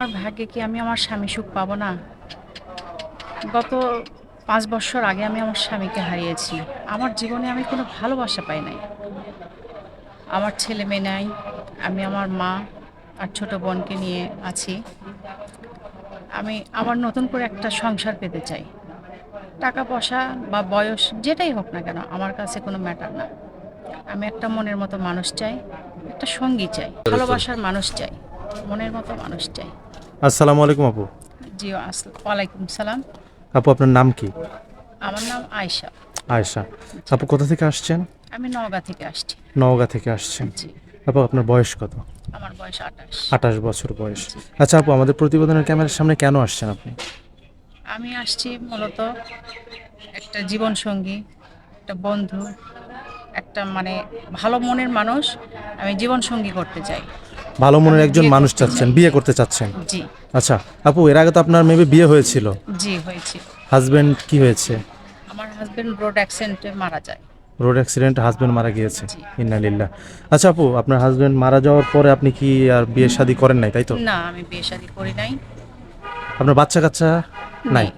আমার ভাগ্যে কি আমি আমার স্বামী সুখ পাবো না? গত পাঁচ বছর আগে আমি আমার স্বামীকে হারিয়েছি। আমার জীবনে আমি কোনো ভালোবাসা পাই নাই। আমার ছেলে মেয়ে নাই আমি আমার মা আর ছোট বোনকে নিয়ে আছি। আমি আমার নতুন করে একটা সংসার পেতে চাই। টাকা পয়সা বা বয়স যেটাই হোক না কেন আমার কাছে কোনো ম্যাটার না। আমি একটা মনের মতো মানুষ চাই একটা সঙ্গী চাই ভালোবাসার মানুষ চাই মনের মতো মানুষ চাই। আসসালামু আলাইকুম আপু। জি ওয়ালাইকুম সালাম। আপু আপনার নাম কি? আমার নাম আয়শা। আয়েশা। আপু কোথা থেকে আসছেন? আমি নওগাঁ থেকে আসছি। নওগাঁ থেকে আসছেন। জি। আপু আপনার বয়স কত? আমার বয়স আঠাশ। আঠাশ বছর বয়স। আচ্ছা আপু আমাদের প্রতিবেদনের ক্যামেরার সামনে কেন আসছেন আপনি? আমি আসছি মূলত একটা জীবন সঙ্গী একটা বন্ধু একটা মানে ভালো মনের মানুষ। আমি জীবন সঙ্গী করতে চাই। ভালো মনের একজন মানুষ চাচ্ছেন বিয়ে করতে চাচ্ছেন। জি। আচ্ছা আপু এর আগে তো আপনার মেবি বিয়ে হয়েছিল। জি হয়েছে। হাজবেন্ড কি হয়েছে? আমার হাজবেন্ড রোড অ্যাক্সিডেন্টে মারা যায়। রোড অ্যাক্সিডেন্ট হাজবেন্ড মারা গিয়েছে। ইন্নালিল্লাহ আচ্ছা আপু আপনার হাজবেন্ড মারা যাওয়ার পরে আপনি কি আর বিয়ে শাদী করেন নাই তাই তো? না আমি বিয়ে শাদী করি নাই। আপনার বাচ্চা কাচ্চা নেই।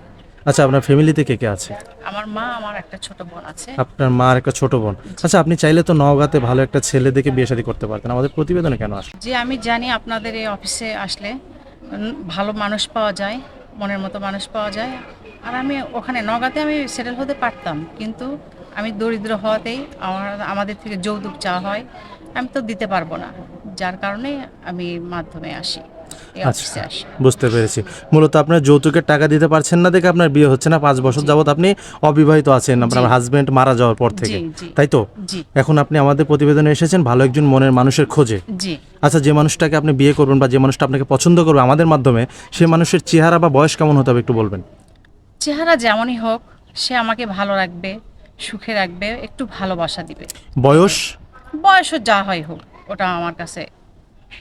আচ্ছা আপনার ফ্যামিলিতে কে কে আছে? আমার মা আমার একটা ছোট বোন আছে। আপনার মার একটা ছোট বোন। আচ্ছা আপনি চাইলে তো নওগাঁতে ভালো একটা ছেলে দেখে বিয়ে শাদী করতে পারতেন। আমাদের প্রতিবেদনে কেন আসেন যে আমি জানি আপনাদের এই অফিসে আসলে ভালো মানুষ পাওয়া যায় মনের মতো মানুষ পাওয়া যায়। আর আমি ওখানে নগাতে আমি সেটেল হতে পারতাম কিন্তু আমি দরিদ্র হওয়াতেই আমার আমাদের থেকে যৌতুক চাওয়া হয়। আমি তো দিতে পারব না যার কারণে আমি মাধ্যমে আসি। আচ্ছা বুঝতে পেরেছি। মূলত আপনার যৌতুকের টাকা দিতে পারছেন না দেখে আপনার বিয়ে হচ্ছে না পাঁচ বছর যাবত আপনি অবিবাহিত আছেন আপনার হাজবেন্ড মারা যাওয়ার পর থেকে। তাই তো? এখন আপনি আমাদের প্রতিবেদনে এসেছেন ভালো একজন মনের মানুষের খোঁজে। আচ্ছা যে মানুষটাকে আপনি বিয়ে করবেন বা যে মানুষটা আপনাকে পছন্দ করবে আমাদের মাধ্যমে সে মানুষের চেহারা বা বয়স কেমন হতে হবে একটু বলবেন? চেহারা যেমনই হোক সে আমাকে ভালো রাখবে সুখে রাখবে একটু ভালোবাসা দিবে। বয়স? বয়সও যা হয় হোক ওটা আমার কাছে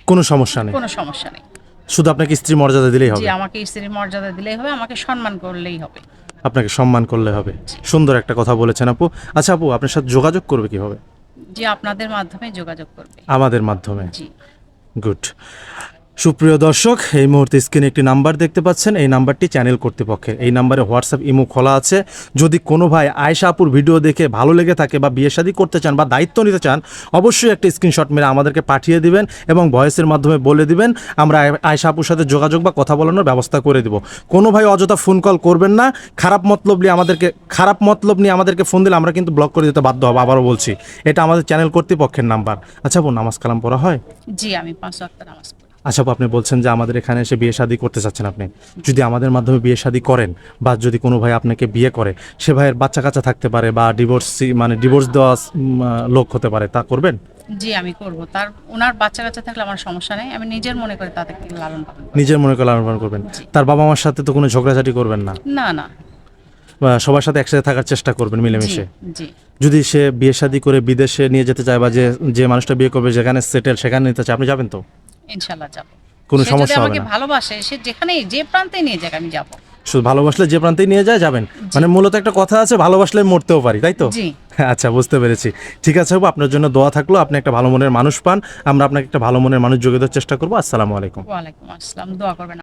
কোনো সমস্যা নেই। কোনো সমস্যা নেই। শুধু আপনাকে স্ত্রী মর্যাদা দিলেই জি হবে? আমাকে স্ত্রীর মর্যাদা দিলেই হবে আমাকে সম্মান করলেই হবে। আপনাকে সম্মান করলে হবে। সুন্দর একটা কথা বলেছেন আপু। আচ্ছা আপু আপনার সাথে যোগাযোগ করবে কীভাবে? জি আপনাদের মাধ্যমে যোগাযোগ করবে। আমাদের মাধ্যমে। জি। গুড। সুপ্রিয় দর্শক, এই মুহূর্তে স্ক্রিনে একটি নাম্বার দেখতে পাচ্ছেন। এই নাম্বারটি চ্যানেল কর্তৃপক্ষের। এই নাম্বারে হোয়াটসঅ্যাপ, ইমো খোলা আছে। যদি কোনো ভাই আয়শা আপুর ভিডিও দেখে ভালো লেগে থাকে বা বিয়ে শাদী করতে চান বা দায়িত্ব নিতে চান, অবশ্যই একটা স্ক্রিনশট মেরে আমাদেরকে পাঠিয়ে দিবেন এবং ভয়েসের মাধ্যমে বলে দিবেন। আমরা আয়- আয়শা আপুর সাথে যোগাযোগ বা কথা বলানোর ব্যবস্থা করে দিব। কোনো ভাই অযথা ফোন কল করবেন না। খারাপ মতলব নিয়ে আমাদেরকে, খারাপ মতলব নিয়ে আমাদেরকে ফোন দিলে আমরা কিন্তু ব্লক করে দিতে বাধ্য হব। আবারও বলছি, এটা আমাদের চ্যানেল কর্তৃপক্ষের নাম্বার। আচ্ছা বোন নামাজ কালাম পড়া হয়? জি, আমি পাঁচ নামাজ আচ্ছা আপনি বলছেন যে আমাদের এখানে এসে বিয়ে শাদী করতে চাচ্ছেন আপনি। যদি আমাদের মাধ্যমে বিয়ে শাদী করেন বা যদি কোনো ভাই আপনাকে বিয়ে করে সে ভাইয়ের বাচ্চা কাচ্চা থাকতে পারে বা ডিভোর্স মানে ডিভোর্স দেওয়া লোক হতে পারে তা করবেন? জি আমি করব। তার ওনার বাচ্চা কাচ্চা থাকলে আমার সমস্যা নেই। আমি নিজের মনে করে তাদেরকে লালন পালন নিজের মনে করে লালন পালন করবেন? তার বাবা মার সাথে তো কোনো ঝগড়াঝাটি করবেন না? না না। সবার সাথে একসাথে থাকার চেষ্টা করবেন মিলেমিশে? যদি সে বিয়ে শাদী করে বিদেশে নিয়ে যেতে চায় বা যে যে মানুষটা বিয়ে করবে যেখানে সেটেল সেখানে নিতে চায় আপনি যাবেন তো? ইনশাল্লাহ যাব। কোনো সমস্যা হবে আমাকে ভালোবাসে সে যেখানে যে প্রান্তে নিয়ে যাক আমি যাব। শুধু ভালোবাসলে যে প্রান্তে নিয়ে যায় যাবেন। মানে মূলত একটা কথা আছে ভালোবাসলে মরতেও পারি তাই তো? আচ্ছা বুঝতে পেরেছি। ঠিক আছে বাবু আপনার জন্য দোয়া থাকল আপনি একটা ভালো মনের মানুষ পান। আমরা আপনাকে একটা ভালো মনের মানুষ যোগাযোগ চেষ্টা করব। আসসালামু আলাইকুম। ওয়ালাইকুম আসসালাম দোয়া করবেন